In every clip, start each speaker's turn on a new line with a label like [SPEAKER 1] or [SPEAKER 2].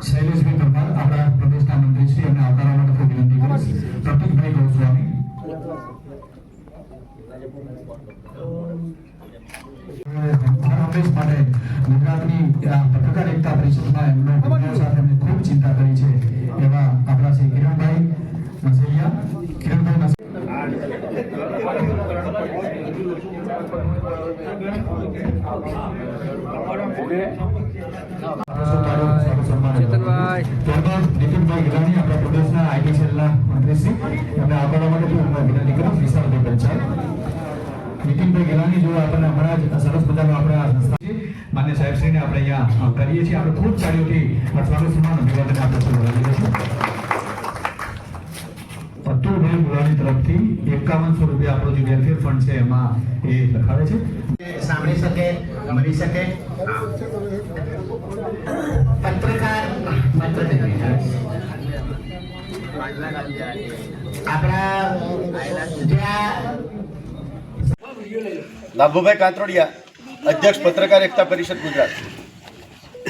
[SPEAKER 1] શૈલેષભાઈ પરમાર આપણા પ્રદેશના ગુજરાતની પત્રકાર એકતા પરિષદમાં એમનો સાથે ખૂબ ચિંતા કરી છે એવા આપણા શ્રી કિરણભાઈ
[SPEAKER 2] ચેતનભાઈ.
[SPEAKER 1] નીતિનભાઈ જો આપણને હમણાં સરસ મજાનું આપણે આ સંસ્થા માન્ય સાહેબશ્રીને આપણે અહીંયા કરીએ છીએ આપણે ખૂબ તાળીઓથી સ્વાગત સન્માન અભિવાદન આપણે અતુલભાઈ ગુલાની તરફથી એકાવનસો રૂપિયા આપણો જે વેલફેર ફંડ છે એમાં એ લખાવે છે.
[SPEAKER 3] સાંભળી શકે મળી શકે? પત્રકાર પત્રકાર. આપણા
[SPEAKER 4] લાભુભાઈ કાંતરોડિયા અધ્યક્ષ પત્રકાર એકતા પરિષદ ગુજરાત.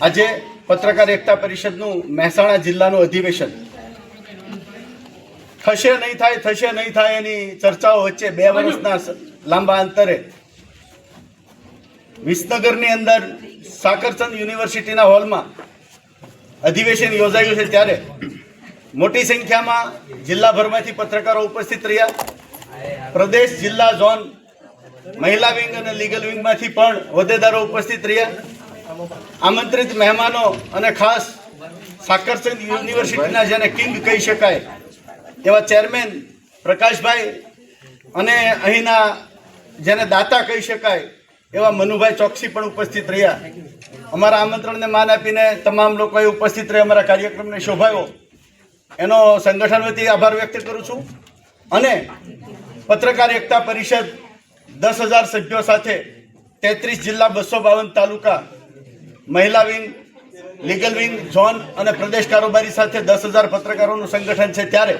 [SPEAKER 4] આજે પત્રકાર એકતા પરિષદનું મહેસાણા જિલ્લાનું અધિવેશન થશે નહીં થાય થશે નહીં થાય એની ચર્ચાઓ વચ્ચે બે વર્ષના લાંબા અંતરે. વિસનગરની અંદર સાકરચંદ યુનિવર્સિટીના હોલમાં અધિવેશન યોજાયું છે ત્યારે મોટી સંખ્યામાં જિલ્લાભરમાંથી પત્રકારો ઉપસ્થિત રહ્યા. પ્રદેશ જિલ્લા ઝોન મહિલા વિંગ અને લીગલ વિંગમાંથી પણ હોદ્દેદારો ઉપસ્થિત રહ્યા. આમંત્રિત મહેમાનો અને ખાસ સાકરચંદ યુનિવર્સિટીના જેને કિંગ કહી શકાય એવા ચેરમેન પ્રકાશભાઈ અને અહીંના જેને દાતા કહી શકાય, એવા મનુભાઈ ચોકસી પણ ઉપસ્થિત રહ્યા. અમારા આમંત્રણને માન આપીને તમામ લોકોએ ઉપસ્થિત રહી અમારા કાર્યક્રમને શોભાયો એનો સંગઠન વતી આભાર વ્યક્ત કરું છું. અને પત્રકાર એકતા પરિષદ દસ હજાર સભ્યો સાથે તેત્રીસ જિલ્લા બસો બાવન તાલુકા મહિલા વિંગ, લીગલ વિંગ, ઝોન અને પ્રદેશ કારોબારી સાથે દસ હજાર પત્રકારોનું સંગઠન છે ત્યારે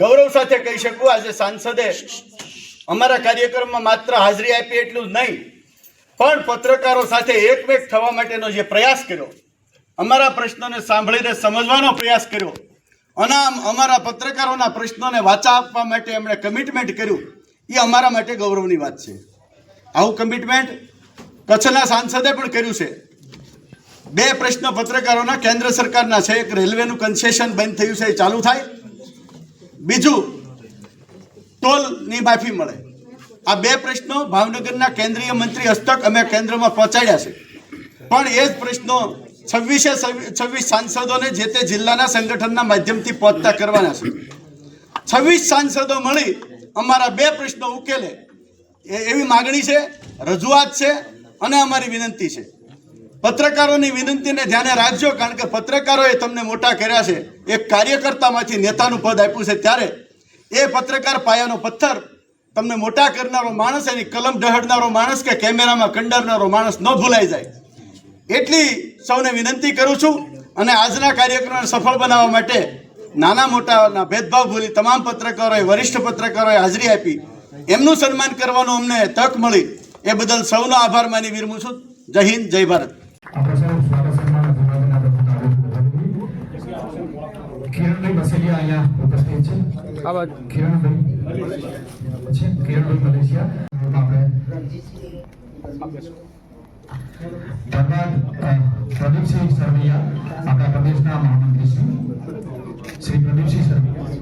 [SPEAKER 4] ગૌરવ સાથે કહી શકું, આજે સાંસદે અમારા કાર્યક્રમમાં માત્ર હાજરી આપી એટલું જ નહીં, પણ પત્રકારો સાથે એકમેક થવા માટેનો જે પ્રયાસ કર્યો, અમારા પ્રશ્નોને સાંભળીને સમજવાનો પ્રયાસ કર્યો અને અમારા પત્રકારોના પ્રશ્નોને વાચા આપવા માટે એમણે કમિટમેન્ટ કર્યું, એ અમારા માટે ગૌરવની વાત છે. આવું કમિટમેન્ટ કચ્છના સાંસદે પણ કર્યું છે. બે પ્રશ્ન પત્રકારોના, કેન્દ્ર સરકારના છે, એક રેલવેનું કન્સેશન બંધ થયું છે, એ ચાલુ થાય. બીજું, ટોલની માફી મળે. આ બે પ્રશ્નો ભાવનગરના કેન્દ્રીય મંત્રી હસ્તક અમે કેન્દ્રમાં પહોંચાડ્યા છે. પણ એ જ પ્રશ્નો છવ્વીસે છવ્વીસ સાંસદોને જે તે જિલ્લાના સંગઠનના માધ્યમથી પહોંચતા કરવાના છે. છવ્વીસ સાંસદો મળી અમારા બે પ્રશ્નો ઉકેલે. એવી માગણી છે, રજૂઆત છે અને અમારી વિનંતી છે. પત્રકારોની વિનંતીને ધ્યાને રાખજો, કારણ કે પત્રકારોએ તમને મોટા કર્યા છે. એક કાર્યકર્તામાંથી નેતાનું પદ આપ્યું છે ત્યારે એ પત્રકાર પાયાનો પથ્થર તમને મોટા કરનારો માણસ, એની કલમ ઢહડનારો માણસ કે કેમેરામાં કંડારનારો માણસ ન ભૂલાઈ જાય. એટલી સૌને વિનંતી કરું છું અને આજના કાર્યક્રમને સફળ બનાવવા માટે નાના મોટાના ભેદભાવ ભૂલી તમામ પત્રકારોએ, વરિષ્ઠ પત્રકારોએ હાજરી આપી. એમનું સન્માન કરવાનું અમને તક મળી. એ બદલ સૌનો આભાર માની વિરમું છું. જય હિન્દ, જય ભારત.
[SPEAKER 1] આપણે સૌ સ્વાગત સન્માન અભિવાદન આપણે. કિરણભાઈ મસૈયા અહીંયા ઉપસ્થિત છે
[SPEAKER 2] આ બાજુ
[SPEAKER 1] કિરણભાઈ છે કિરણભાઈ મલેશિયા આપણે અ, પ્રદીપસિંહ સરવૈયા આપણા પ્રદેશના મહામંત્રી શ્રી શ્રી પ્રદીપસિંહ સરવૈયા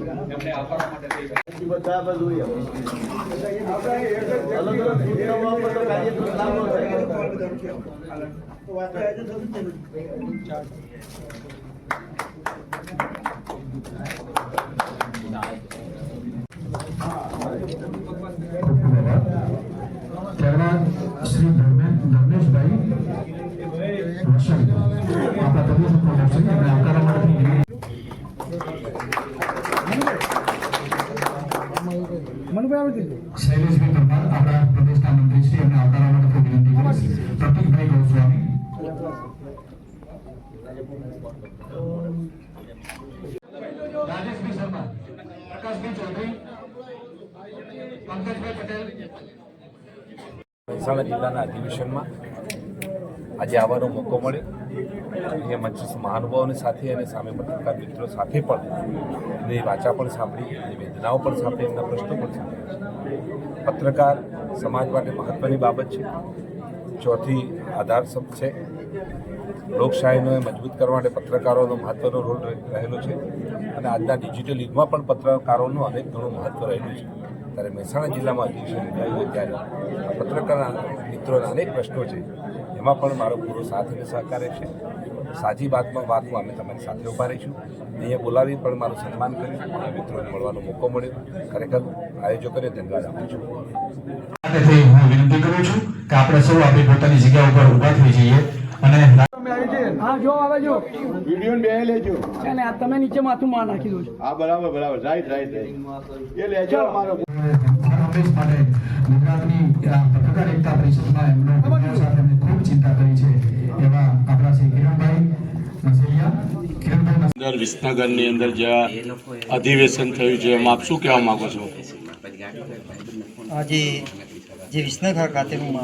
[SPEAKER 1] ત્યારબાદ શ્રી ધર્મે ધર્મેશભાઈ રોશન આપણા પ્રદેશ પ્રમુખ છે એમને આવકારવા માટે
[SPEAKER 5] મનુભાઈ આવી દીધું
[SPEAKER 1] શૈલેષભાઈ પરમાર આપણા પ્રદેશના મંત્રી શ્રી એમને આવકારવા માટે ખૂબ વિનંતી કરીશ પ્રતિકભાઈ ગોસ્વામી રાજેશભાઈ શર્મા પ્રકાશભાઈ ચૌધરી પંકજભાઈ પટેલ
[SPEAKER 2] મહેસાણા જિલ્લાના અધિવેશનમાં આજે આવવાનો મોકો મળ્યો. અહીંયા મંચ મહાનુભાવોની સાથે અને સામે પત્રકાર મિત્રો સાથે પણ એમની વાચા પણ સાંભળી, એમની વેદનાઓ પણ સાંભળી, એમના પ્રશ્નો પણ સાંભળ્યા પત્રકાર સમાજ માટે મહત્ત્વની બાબત છે. ચોથી આધાર શબ્દ છે. લોકશાહીને મજબૂત કરવા માટે પત્રકારોનો મહત્ત્વનો રોલ રહે- રહેલો છે. અને આજના ડિજિટલ યુગમાં પણ પત્રકારોનું અનેક ઘણું મહત્ત્વ રહેલું છે. ત્યારે મહેસાણા જિલ્લામાં અધિવેશન યોજાયું ત્યારે પત્રકાર મિત્રોના અનેક પ્રશ્નો છે. એમાં પણ મારો પૂરો સાથ અને સહકાર છે સાચી વાતમાં વાતમાં અમે તમારી સાથે ઊભા રહીશું. અહીંયા બોલાવી પણ મારું સન્માન કર્યું અને મિત્રોને મળવાનો મોકો મળ્યો. ખરેખર આયોજકોને ધન્યવાદ આપું છું.
[SPEAKER 1] હું વિનંતી કરું છું કે આપણે સૌ આપણી પોતાની જગ્યા ઉપર ઊભા થઈ જઈએ અને
[SPEAKER 5] હા જો આવે જો.
[SPEAKER 6] વીડિયો બે લેજો.
[SPEAKER 5] છે ને આ તમે નીચે માથું માં નાખી દો છો.
[SPEAKER 6] હા બરાબર બરાબર. રાઈટ રાઈટ એ લેજો અમારો.
[SPEAKER 1] માટે ગુજરાતની પત્રકાર એકતા પરિષદમાં એમનો સાથે એમણે ખૂબ ચિંતા કરી છે એવા આપણા શ્રી કિરણભાઈ
[SPEAKER 7] અંદર વિસનગરની અંદર જ્યાં અધિવેશન થયું છે એમાં આપ શું કહેવા માગો છો?
[SPEAKER 8] આજે જે વિસનગર ખાતેનું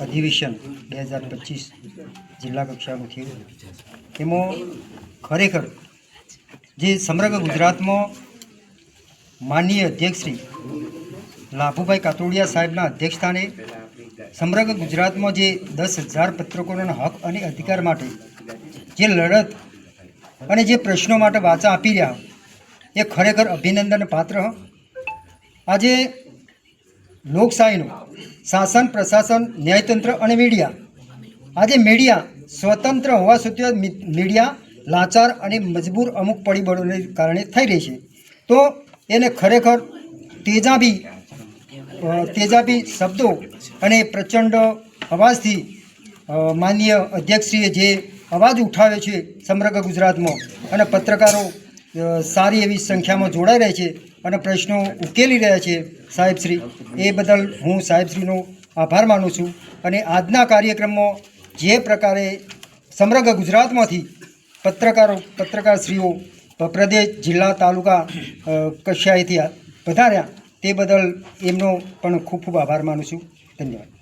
[SPEAKER 8] અધિવેશન બે હજાર પચીસ જિલ્લા કક્ષાનું થયું એમાં ખરેખર જે સમગ્ર ગુજરાતમાં માનનીય અધ્યક્ષશ્રી લાભુભાઈ કાતોડિયા સાહેબના અધ્યક્ષસ્થાને સમગ્ર ગુજરાતમાં જે દસ હજાર પત્રકોના હક અને અધિકાર માટે જે લડત અને જે પ્રશ્નો માટે વાચા આપી રહ્યા એ ખરેખર અભિનંદન પાત્ર. આજે લોકશાહીનું શાસન, પ્રશાસન, ન્યાયતંત્ર અને મીડિયા આજે મીડિયા સ્વતંત્ર હોવા છતાં મીડિયા લાચાર અને મજબૂર અમુક પરિબળોને કારણે થઈ રહી છે. તો એને ખરેખર તેજાબી તેજાબી શબ્દો અને પ્રચંડ અવાજથી માનનીય અધ્યક્ષશ્રીએ જે અવાજ ઉઠાવ્યો છે સમગ્ર ગુજરાતમાં અને પત્રકારો સારી એવી સંખ્યામાં જોડાઈ રહ્યા છે અને પ્રશ્નો ઉકેલી રહ્યા છે, સાહેબશ્રી. એ બદલ હું સાહેબશ્રીનો આભાર માનું છું અને આજના કાર્યક્રમમાં જે પ્રકારે સમગ્ર ગુજરાતમાંથી પત્રકારો, પત્રકારશ્રીઓ પ્રદેશ, જિલ્લા, તાલુકા કક્ષાએથી પધાર્યા તે બદલ એમનો પણ ખૂબ ખૂબ આભાર માનું છું. ધન્યવાદ.